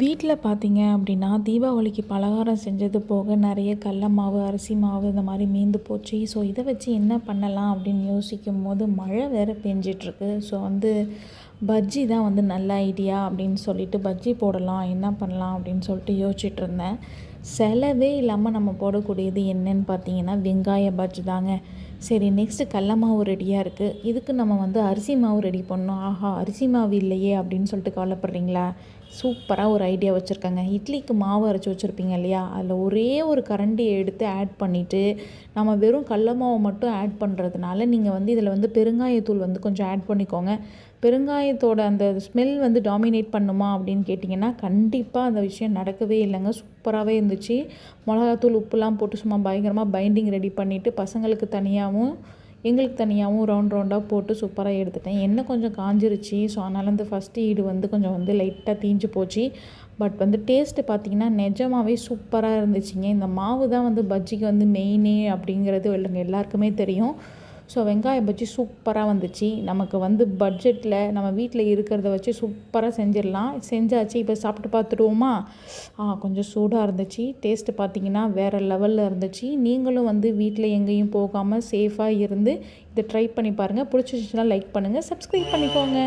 வீட்டில் பார்த்தீங்க அப்படின்னா தீபாவளிக்கு பலகாரம் செஞ்சது போக நிறைய கடல மாவு அரிசி மாவு இந்த மாதிரி மீந்து போச்சு. ஸோ இதை வச்சு என்ன பண்ணலாம் அப்படின்னு யோசிக்கும் போது மழை வேறு பெஞ்சிட்ருக்கு ஸோ வந்து பஜ்ஜி தான் வந்து நல்ல ஐடியா அப்படின்னு சொல்லிட்டு பஜ்ஜி போடலாம் என்ன பண்ணலாம் அப்படின்னு சொல்லிட்டு யோசிச்சுட்டு இருந்தேன் செலவே இல்லாமல் நம்ம போடக்கூடியது என்னன்னு பார்த்தீங்கன்னா வெங்காய பஜ்ஜி தாங்க. சரி நெக்ஸ்ட்டு கடல மாவு ரெடியாக இருக்குது இதுக்கு நம்ம வந்து அரிசி மாவு ரெடி பண்ணோம் ஆஹா அரிசி மாவு இல்லையே அப்படின்னு சொல்லிட்டு கவலைப்படுறீங்களா? சூப்பராக ஒரு ஐடியா வச்சுருக்காங்க. இட்லிக்கு மாவு அரைச்சி வச்சுருப்பீங்க இல்லையா? அதில் ஒரே ஒரு கரண்டியை எடுத்து ஆட் பண்ணிவிட்டு நம்ம வெறும் கடல மாவை மட்டும் ஆட் பண்ணுறதுனால நீங்கள் வந்து இதில் வந்து பெருங்காயத்தூள் வந்து கொஞ்சம் ஆட் பண்ணிக்கோங்க. பெருங்காயத்தோட அந்த ஸ்மெல் வந்து டாமினேட் பண்ணுமா அப்படின்னு கேட்டிங்கன்னா கண்டிப்பாக அந்த விஷயம் நடக்கவே இல்லைங்க. சூப்பராகவே இருந்துச்சு. மிளகாத்தூள் உப்புலாம் போட்டு சும்மா பயங்கரமாக பைண்டிங் ரெடி பண்ணிவிட்டு பசங்களுக்கு தனியாகவும் எங்களுக்கு தனியாகவும் ரவுண்ட் ரவுண்டாக போட்டு சூப்பராக எடுத்துட்டேன். எண்ணெய் கொஞ்சம் காஞ்சிருச்சு. ஸோ அதனால் வந்து ஃபஸ்ட்டு ஈடு வந்து கொஞ்சம் வந்து லைட்டாக தீஞ்சு போச்சு. பட் வந்து டேஸ்ட்டு பார்த்திங்கன்னா நிஜமாகவே சூப்பராக இருந்துச்சுங்க. இந்த மாவு தான் வந்து பஜ்ஜிக்கு வந்து மெயினே அப்படிங்கிறது இல்லைங்க எல்லாருக்குமே தெரியும். ஸோ வெங்காய பஜ்ஜி சூப்பராக வந்துச்சு. நமக்கு வந்து பட்ஜெட்டில் நம்ம வீட்டில் இருக்கிறத வச்சு சூப்பராக செஞ்சிடலாம். செஞ்சாச்சு. இப்போ சாப்பிட்டு பார்த்துடுவோமா? ஆ கொஞ்சம் சூடாக இருந்துச்சு. டேஸ்ட்டு பார்த்தீங்கன்னா வேறு லெவலில் இருந்துச்சு. நீங்களும் வந்து வீட்டில் எங்கேயும் போகாமல் சேஃபாக இருந்து இதை ட்ரை பண்ணி பாருங்கள் பிடிச்சிருச்சுன்னா லைக் பண்ணுங்கள் சப்ஸ்கிரைப் பண்ணிக்கோங்க.